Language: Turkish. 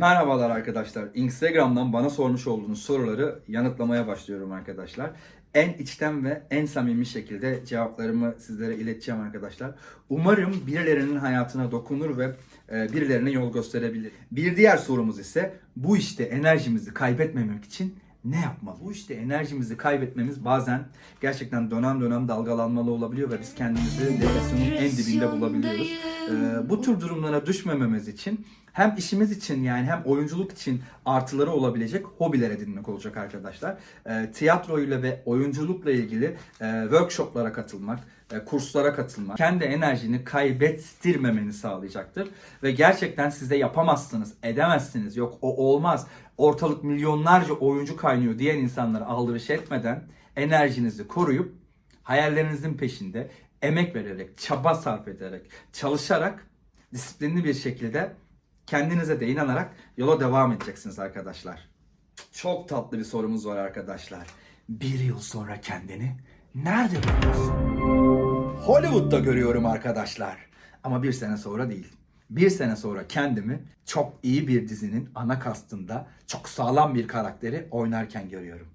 Merhabalar arkadaşlar. Instagram'dan bana sormuş olduğunuz soruları yanıtlamaya başlıyorum arkadaşlar. En içten ve en samimi şekilde cevaplarımı sizlere ileteceğim arkadaşlar. Umarım birilerinin hayatına dokunur ve e, birilerine yol gösterebilir. Bir diğer sorumuz ise bu işte enerjimizi kaybetmemek için ne yapmalı? Bu işte enerjimizi kaybetmemiz bazen gerçekten dönem dönem dalgalanmalı olabiliyor ve biz kendimizi depresyonun en dibinde bulabiliyoruz. Ee, bu tür durumlara düşmememiz için hem işimiz için yani hem oyunculuk için artıları olabilecek hobiler edinmek olacak arkadaşlar. Ee, tiyatroyla ve oyunculukla ilgili e, workshoplara katılmak, e, kurslara katılmak kendi enerjini kaybettirmemeni sağlayacaktır. Ve gerçekten siz de yapamazsınız, edemezsiniz, yok o olmaz, ortalık milyonlarca oyuncu kaynıyor diyen insanlara aldırış etmeden enerjinizi koruyup hayallerinizin peşinde emek vererek, çaba sarf ederek, çalışarak disiplinli bir şekilde kendinize de inanarak yola devam edeceksiniz arkadaşlar. Çok tatlı bir sorumuz var arkadaşlar. Bir yıl sonra kendini nerede görüyorsun? Hollywood'da görüyorum arkadaşlar. Ama bir sene sonra değil. Bir sene sonra kendimi çok iyi bir dizinin ana kastında çok sağlam bir karakteri oynarken görüyorum.